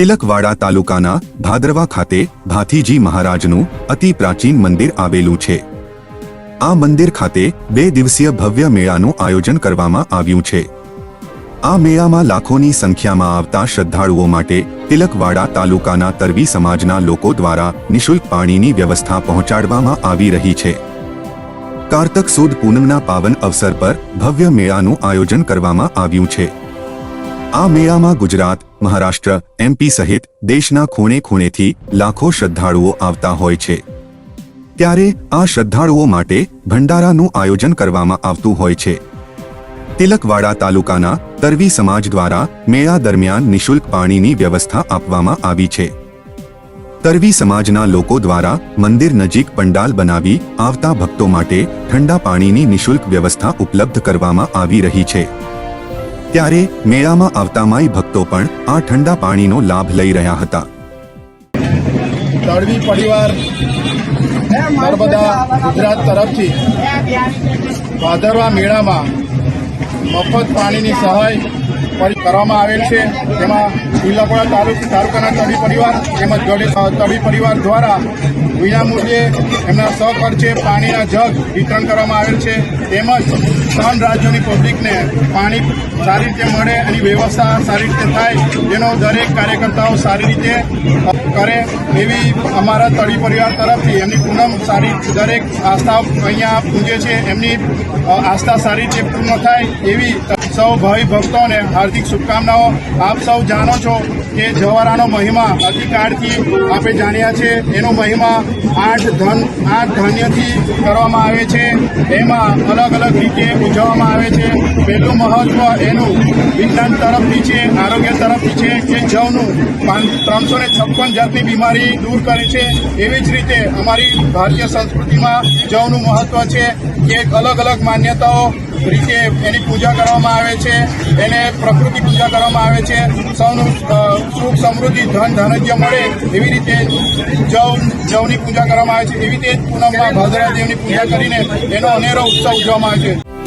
તિલકવાડા તાલુકાના ભાદરવા ખાતે ભાથીજી મહારાજનું અતિ પ્રાચીન મંદિર આવેલું છે. આ મંદિર ખાતે બે દિવસીય ભવ્ય મેળાનું આયોજન કરવામાં આવ્યું છે. આ મેળામાં લાખોની સંખ્યામાં આવતા શ્રદ્ધાળુઓ માટે તિલકવાડા તાલુકાના તરવી સમાજના લોકો દ્વારા નિશુલ્ક પાણીની વ્યવસ્થા પહોંચાડવામાં આવી રહી છે. કારતક સુદ પૂનમના પાવન અવસર પર ભવ્ય મેળાનું આયોજન કરવામાં આવ્યું છે. આ મેળામાં ગુજરાત મહારાષ્ટ્ર એમપી સહિત દેશના ખૂણે ખૂણેથી લાખો શ્રદ્ધાળુઓ આવતા હોય છે. ત્યારે આ શ્રદ્ધાળુઓ માટે ભંડારાનું આયોજન કરવામાં આવતું હોય છે. તિલકવાડા તાલુકાના તરવી સમાજ દ્વારા મેળા દરમિયાન નિઃશુલ્ક પાણીની વ્યવસ્થા આપવામાં આવી છે. તરવી સમાજના લોકો દ્વારા મંદિર નજીક પંડાલ બનાવી આવતા ભક્તો માટે ઠંડા પાણીની નિશુલ્ક વ્યવસ્થા ઉપલબ્ધ કરવામાં આવી રહી છે. ત્યારે મેળામાં આવતા માઈ ભક્તો પણ આ ઠંડા પાણીનો લાભ લઈ રહ્યા હતા. તળવી પરિવાર નર્મદા ગુજરાત તરફથી ભાદરવા મેળામાં મફત પાણીની સહાય કરવામાં આવેલ છે. તેમાં તિલકવાડા તાલુક તાલુકાના તળી પરિવાર તેમજ તળી પરિવાર દ્વારા વિનામૂલ્યે એમના સહખર્ચે પાણીના જગ વિતરણ કરવામાં આવેલ છે. તેમજ ત્રણ રાજ્યોની પબ્લિકને પાણી સારી રીતે મળે, એની વ્યવસ્થા સારી રીતે થાય, જેનો દરેક કાર્યકર્તાઓ સારી રીતે કરે એવી અમારા તળી પરિવાર તરફથી એમની પૂનમ સારી દરેક આસ્થા અહીંયા પૂજે છે, એમની આસ્થા સારી રીતે પૂર્ણ થાય એવી સૌ ભાઈ ભક્તોને હાર્દિક શુભકામનાઓ. આપ સૌ જાણો છો કે જવારાનો મહિમા અતિકાળથી આપણે જાણ્યા છે. એનો મહિમા આઠ ધન, આઠ ધાન્યથી કરવામાં આવે છે. એમાં અલગ અલગ રીતે ઉજવવામાં આવે છે. પહેલું મહત્વ એનું, વિજ્ઞાન તરફથી છે, આરોગ્ય તરફથી છે કે જવનું. ત્રણસો ને છપ્પન જાતની બીમારી દૂર કરે છે. એવી જ રીતે અમારી ભારતીય સંસ્કૃતિમાં જવનું મહત્વ છે કે અલગ અલગ માન્યતાઓ રીતે એની પૂજા કરવામાં આવે છે. એને પ્રકૃતિ પૂજા કરવામાં આવે છે. સૌનું સુખ સમૃદ્ધિ, ધન ધનજ્ય મળે એવી રીતે જવ જવની પૂજા કરવામાં આવે છે. એવી રીતે પૂનમમાં ભાદરા દેવની પૂજા કરીને એનો અનેરો ઉત્સવ ઉજવવામાં આવે છે.